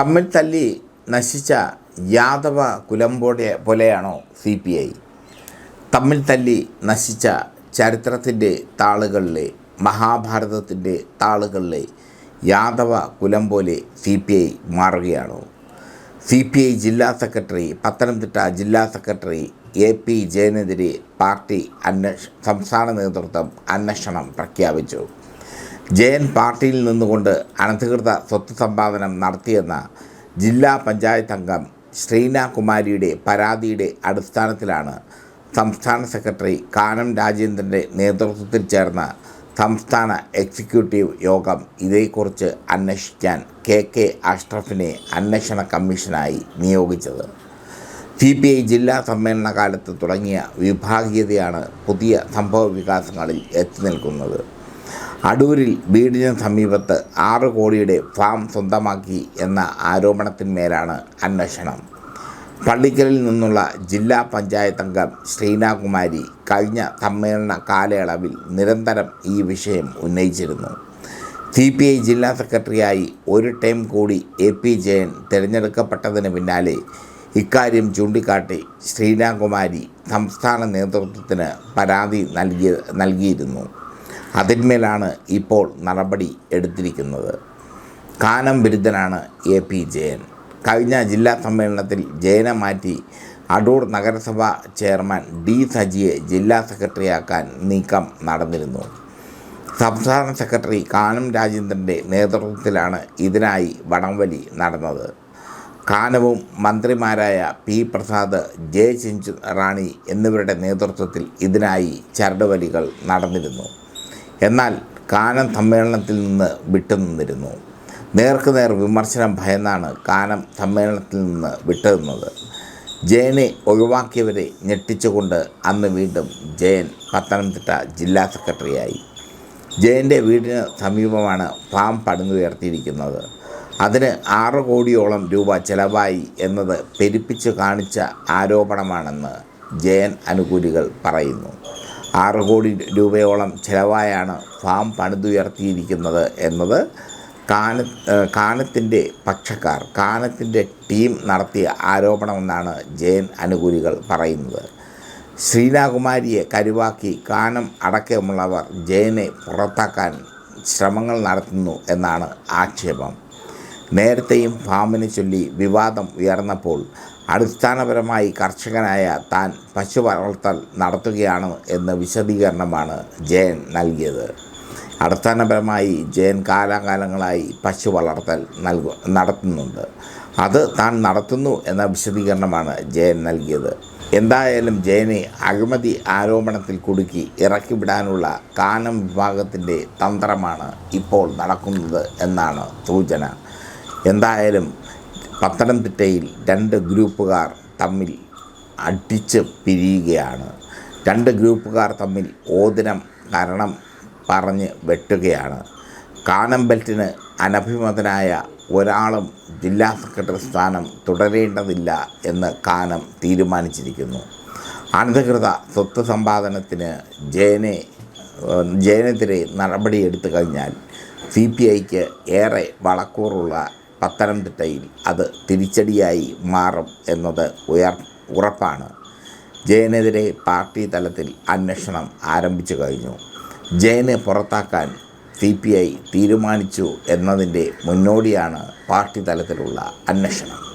തമ്മിൽ തല്ലി നശിച്ച യാദവ കുലമ്പോടെ പോലെയാണോ സി പി ഐ? തമ്മിൽ തല്ലി നശിച്ച ചരിത്രത്തിന്റെ താളുകളിലെ മഹാഭാരതത്തിന്റെ താളുകളിലെ യാദവ കുലം പോലെ സി പി ഐ മാറുകയാണോ? സി പി ഐ ജില്ലാ സെക്രട്ടറി പത്തനംതിട്ട ജില്ലാ സെക്രട്ടറി എ പി ജയനെതിരെ പാർട്ടി അന്വേഷ സംസ്ഥാന നേതൃത്വം അന്വേഷണം പ്രഖ്യാപിച്ചു. ജയൻ പാർട്ടിയിൽ നിന്നുകൊണ്ട് അനധികൃത സ്വത്ത് സമ്പാദനം നടത്തിയെന്ന ജില്ലാ പഞ്ചായത്ത് അംഗം ശ്രീന കുമാരിയുടെ പരാതിയുടെ അടിസ്ഥാനത്തിലാണ് സംസ്ഥാന സെക്രട്ടറി കാനം രാജേന്ദ്രന്റെ നേതൃത്വത്തിൽ ചേർന്ന സംസ്ഥാന എക്സിക്യൂട്ടീവ് യോഗം ഇതേക്കുറിച്ച് അന്വേഷിക്കാൻ കെ കെ അഷ്റഫിനെ അന്വേഷണ കമ്മീഷനായി നിയോഗിച്ചത്. സി പി ഐ ജില്ലാ സമ്മേളന കാലത്ത് തുടങ്ങിയ വിഭാഗീയതയാണ് പുതിയ സംഭവ വികാസങ്ങളിൽ എത്തി നിൽക്കുന്നത്. അടൂരിൽ വീടിന് സമീപത്ത് ആറ് കോടിയുടെ ഫാം സ്വന്തമാക്കി എന്ന ആരോപണത്തിന്മേലാണ് അന്വേഷണം. പള്ളിക്കലിൽ നിന്നുള്ള ജില്ലാ പഞ്ചായത്ത് അംഗം ശ്രീനാകുമാരി കഴിഞ്ഞ സമ്മേളന കാലയളവിൽ നിരന്തരം ഈ വിഷയം ഉന്നയിച്ചിരുന്നു. സി പി ഐ ജില്ലാ സെക്രട്ടറിയായി ഒരു ടൈം കൂടി എ പി ജയൻ തിരഞ്ഞെടുക്കപ്പെട്ടതിന് പിന്നാലെ ഇക്കാര്യം ചൂണ്ടിക്കാട്ടി ശ്രീനാകുമാരി സംസ്ഥാന നേതൃത്വത്തിന് പരാതി നൽകിയ നൽകിയിരുന്നു. അതിന്മേലാണ് ഇപ്പോൾ നടപടി എടുത്തിരിക്കുന്നത്. കാനം ബിരുദനാണ് എ പി ജയൻ. കഴിഞ്ഞ ജില്ലാ സമ്മേളനത്തിൽ ജയനെ മാറ്റി അടൂർ നഗരസഭ ചെയർമാൻ ഡി സജിയെ ജില്ലാ സെക്രട്ടറിയാക്കാൻ നീക്കം നടന്നിരുന്നു. സംസ്ഥാന സെക്രട്ടറി കാനം രാജേന്ദ്രന്റെ നേതൃത്വത്തിലാണ് ഇതിനായി വടംവലി നടന്നത്. കാനവും മന്ത്രിമാരായ പി പ്രസാദ് ജെ ചിഞ്ചു റാണി എന്നിവരുടെ നേതൃത്വത്തിൽ ഇതിനായി ചരടുവലികൾ നടന്നിരുന്നു. എന്നാൽ കാനം സമ്മേളനത്തിൽ നിന്ന് വിട്ടുനിന്നിരുന്നു. നേർക്കുനേർ വിമർശനം ഭയന്നാണ് കാനം സമ്മേളനത്തിൽ നിന്ന് വിട്ടുനിന്നത്. ജയനെ ഒഴിവാക്കിയവരെ ഞെട്ടിച്ചുകൊണ്ട് അന്ന് വീണ്ടും ജയൻ പത്തനംതിട്ട ജില്ലാ സെക്രട്ടറിയായി. ജയന്റെ വീടിന് സമീപമാണ് ഫാം പടുന്നുയർത്തിയിരിക്കുന്നത് അതിന് ആറ് കോടിയോളം രൂപ ചെലവായി എന്നത് പെരുപ്പിച്ച് കാണിച്ച ആരോപണമാണെന്ന് ജയൻ അനുകൂലികൾ പറയുന്നു. ആറ് കോടി രൂപയോളം ചിലവായാണ് ഫാം പണിതുയർത്തിയിരിക്കുന്നത് എന്നത് കാന കാനത്തിന്റെ പക്ഷക്കാർ കാനത്തിന്റെ ടീം നടത്തിയ ആരോപണമെന്നാണ് ജയൻ അനുകൂലികൾ പറയുന്നത്. ശ്രീനാകുമാരിയെ കരുവാക്കി കാനം അടക്കമുള്ളവർ ജയനെ പുറത്താക്കാൻ ശ്രമങ്ങൾ നടത്തുന്നു എന്നാണ് ആക്ഷേപം. നേരത്തെയും ഫാമിനെ ചൊല്ലി വിവാദം ഉയർന്നപ്പോൾ അടിസ്ഥാനപരമായി കർഷകനായ താൻ പശു വളർത്തൽ നടത്തുകയാണ് എന്ന വിശദീകരണമാണ് ജയൻ നൽകിയത്. അടിസ്ഥാനപരമായി ജയൻ കാലാകാലങ്ങളായി പശു വളർത്തൽ നൽകു നടത്തുന്നുണ്ട്. അത് താൻ നടത്തുന്നു എന്ന വിശദീകരണമാണ് ജയൻ നൽകിയത്. എന്തായാലും ജയനെ അഴിമതി ആരോപണത്തിൽ കുടുക്കി ഇറക്കിവിടാനുള്ള കാനം വിഭാഗത്തിന്റെ തന്ത്രമാണ് ഇപ്പോൾ നടക്കുന്നത് എന്നാണ് സൂചന. എന്തായാലും പത്തനംതിട്ടയിൽ രണ്ട് ഗ്രൂപ്പുകാർ തമ്മിൽ അടിച്ച് പിരിയുകയാണ്. രണ്ട് ഗ്രൂപ്പുകാർ തമ്മിൽ ഓതിനം കാരണം പറഞ്ഞ് വെട്ടുകയാണ്. കാനം ബെൽറ്റിന് അനഭിമതനായ ഒരാളും ജില്ലാ സെക്രട്ടറി സ്ഥാനം തുടരേണ്ടതില്ല എന്ന് കാനം തീരുമാനിച്ചിരിക്കുന്നു. അനധികൃത സ്വത്ത് സമ്പാദനത്തിന് ജയനെ ജയനെതിരെ നടപടിയെടുത്തു കഴിഞ്ഞാൽ സി പി ഐക്ക് ഏറെ വളക്കൂറുള്ള പത്തനംതിട്ടയിൽ അത് തിരിച്ചടിയായി മാറും എന്നത് ഉയർ ഉറപ്പാണ്. ജയനെതിരെ പാർട്ടി തലത്തിൽ അന്വേഷണം ആരംഭിച്ചു കഴിഞ്ഞു. ജയനെ പുറത്താക്കാൻ സി പി ഐ തീരുമാനിച്ചു എന്നതിന്റെ മുന്നോടിയാണ് പാർട്ടി തലത്തിലുള്ള അന്വേഷണം.